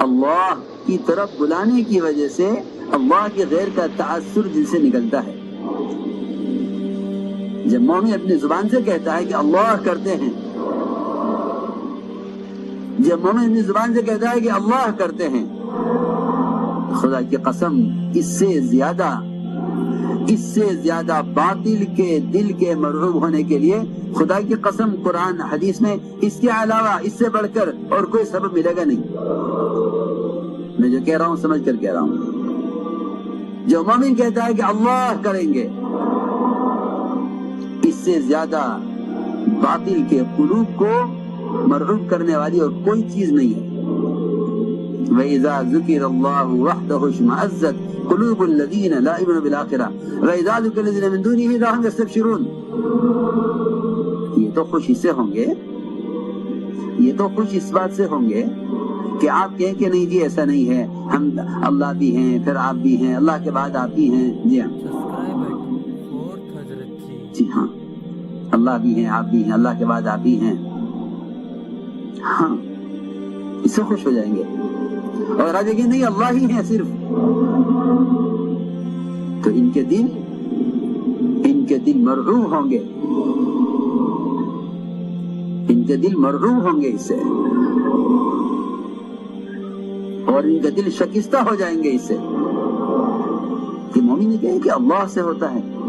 اللہ کی طرف بلانے کی وجہ سے اللہ کے غیر کا تاثر جن سے نکلتا ہے۔ جب مومن اپنی زبان سے کہتا ہے کہ اللہ کرتے ہیں، جب مومن اپنی زبان سے کہتا ہے کہ اللہ کرتے ہیں، خدا کی قسم اس سے زیادہ اس سے زیادہ باطل کے دل کے مرعوب ہونے کے لیے خدا کی قسم قرآن حدیث میں اس کے علاوہ اس سے بڑھ کر اور کوئی سبب ملے گا نہیں۔ میں جو کہہ رہا ہوں سمجھ کر کہہ رہا ہوں۔ جو مومن کہتا ہے کہ اللہ کریں گے، اس سے زیادہ باطل کے قلوب کو مرعوب کرنے والی اور کوئی چیز نہیں ہے۔ وَإِذَا ذُكِرَ اللَّهُ وَحْدَهُ اشْمَأَزَّتْ قُلُوبُ الَّذِينَ لَا يُؤْمِنُونَ بِالْآخِرَةِ وَإِذَا ذُكِرَ الَّذِينَ مِن دُونِهِ إِذَا هُمْ يَسْتَبْشِرُونَ یہ تو خوش اس سے ہوں گے؟ یہ تو خوش اس بات سے ہوں گے کہ آپ کہیں کہ نہیں جی ایسا نہیں ہے۔ ہم اللہ بھی ہیں پھر آپ بھی ہیں اللہ کے بعد آپ بھی ہیں۔ جی ہاں۔ جی ہاں۔ اللہ بھی ہیں آپ بھی ہیں اللہ کے بعد آپ بھی ہیں۔ ہاں اس سے خوش ہو جائیں گے۔ اور آج کہ نہیں، اللہ ہی ہے صرف۔ تو ان کے دل ان کے دل مرعوب ہوں گے۔ ان کے دل مرعوب ہوں گے اس سے۔ اور ان کے دل شکستہ ہو جائیں گے اس سے۔ کہ مومن نے کہا کہ اللہ سے ہوتا ہے۔